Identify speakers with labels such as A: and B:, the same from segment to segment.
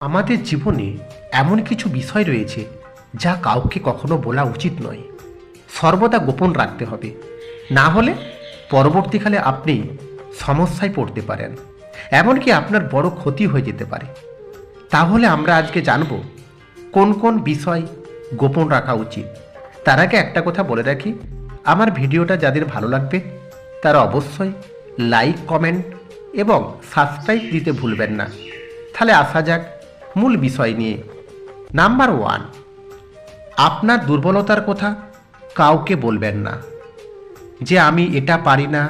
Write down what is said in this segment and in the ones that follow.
A: আমাদের জীবনে এমন কিছু বিষয় রয়েছে যা কাউকে কখনো বলা উচিত নয়। সর্বদা গোপন রাখতে হবে। না হলে পরবর্তীকালে আপনি সমস্যায় পড়তে পারেন। এমনকি আপনার বড় ক্ষতি হয়ে যেতে পারে। তাহলে আমরা আজকে জানব, কোন কোন বিষয় গোপন রাখা উচিত? তার আগে একটা কথা বলে রাখি, আমার ভিডিওটা যাদের ভালো লাগবে, তারা অবশ্যই লাইক, কমেন্ট এবং সাবস্ক্রাইব দিতে ভুলবেন না। তাহলে আসা যাক মূল বিষয় নিয়ে। নাম্বার ওয়ান আপনার দুর্বলতার কথা কাউকে বলবেন না। যে আমি এটা পারি না,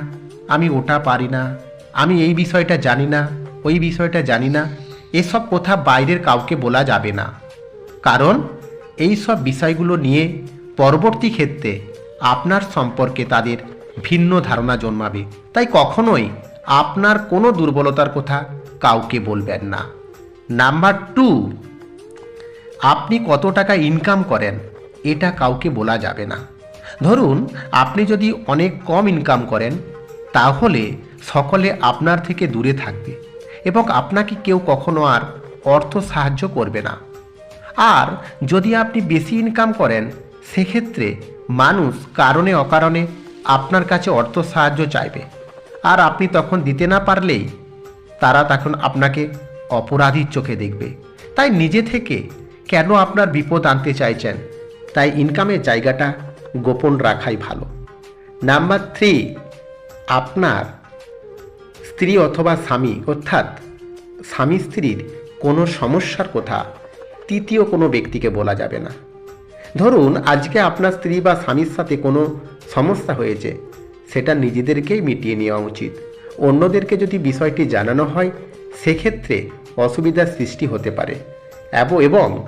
A: আমি ওটা পারি না, আমি এই বিষয়টা জানি না, ওই বিষয়টা জানি না, এসব কথা বাইরের কাউকে বলা যাবে না। কারণ এই সব বিষয়গুলো নিয়ে পরবর্তী ক্ষেত্রে আপনার সম্পর্কে তাদের ভিন্ন ধারণা জন্মাবে। তাই কখনোই আপনার কোনো দুর্বলতার কথা কাউকে বলবেন না। নাম্বার টু আপনি কত টাকা ইনকাম করেন, এটা কাউকে বলা যাবে না। ধরুন, আপনি যদি অনেক কম ইনকাম করেন, তাহলে সকলে আপনার থেকে দূরে থাকবে এবং আপনাকে কেউ কখনো আর অর্থ সাহায্য করবে না। আর যদি আপনি বেশি ইনকাম করেন, সেক্ষেত্রে মানুষ কারণে অকারণে আপনার কাছে অর্থ সাহায্য চাইবে। আর আপনি তখন দিতে না পারলেই তারা তখন আপনাকে অপরাধীর চোখে দেখবে। তাই নিজে থেকে কেন আপনার বিপদ আনতে চাইছেন? তাই ইনকামের জায়গাটা গোপন রাখাই ভালো। নাম্বার থ্রি আপনার স্ত্রী অথবা স্বামী, অর্থাৎ স্বামী স্ত্রীর কোনো সমস্যার কথা তৃতীয় কোনো ব্যক্তিকে বলা যাবে না। ধরুন, আজকে আপনার স্ত্রী বা স্বামীর সাথে কোনো সমস্যা হয়েছে, সেটা নিজেদেরকেই মিটিয়ে নেওয়া উচিত। অন্যদেরকে যদি বিষয়টি জানানো হয় সেক্ষেত্রে অসুবিধার সৃষ্টি হতে পারে। এব- এবং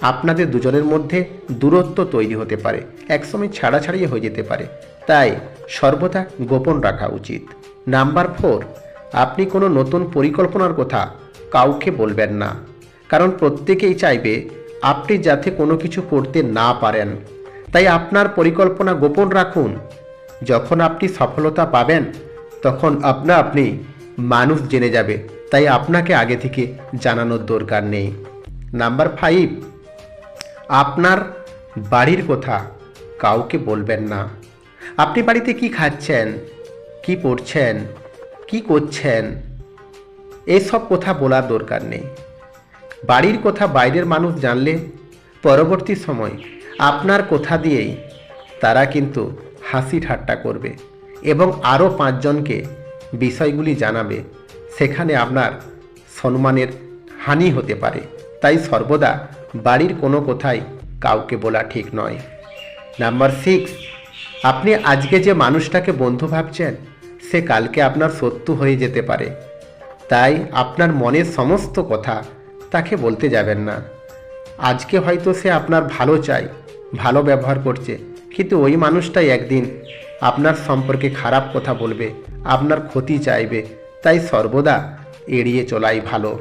A: আপনাদের দুজনের মধ্যে দূরত্ব তৈরি হতে পারে। একসময় ছাড়াছাড়ি হয়ে যেতে পারে। তাই সর্বদা গোপন রাখা উচিত। নাম্বার ফোর, আপনি কোনো নতুন পরিকল্পনার কথা কাউকে বলবেন না। কারণ প্রত্যেকেই চাইবে আপনি যাতে কোনো কিছু করতে না পারেন। তাই আপনার পরিকল্পনা গোপন রাখুন। যখন আপনি সফলতা পাবেন, তখন আপনা আপনি মানুষ জেনে যাবে। তাই আপনাকে আগে থেকে জানানোর দরকার নেই। নাম্বার ফাইভ আপনার বাড়ির কথা কাউকে বলবেন না। আপনি বাড়িতে কি খাচ্ছেন? কি পড়ছেন? কি করছেন? এসব কথা বলার দরকার নেই। বাড়ির কথা বাইরের মানুষ জানলে পরবর্তী সময় আপনার কথা দিয়েই তারা কিন্তু হাসি ঠাট্টা করবে এবং আরও পাঁচজনকে বিষয়গুলি জানাবে। সেখানে আপনার সম্মানের হানি হতে পারে। তাই সর্বদা বাড়ির কোনো কথাই কাউকে বলা ঠিক নয়। নাম্বার সিক্স আপনি আজকে যে মানুষটাকে বন্ধু ভাবছেন, সে কালকে আপনার শত্রু হয়ে যেতে পারে। তাই আপনার মনের সমস্ত কথা তাকে বলতে যাবেন না। আজকে হয়তো সে আপনার ভালো চাই ভালো ব্যবহার করছে, কিন্তু ওই মানুষটাই একদিন আপনার সম্পর্কে খারাপ কথা বলবে, আপনার ক্ষতি চাইবে তাই সর্বদা এড়িয়ে চলাই ভালো।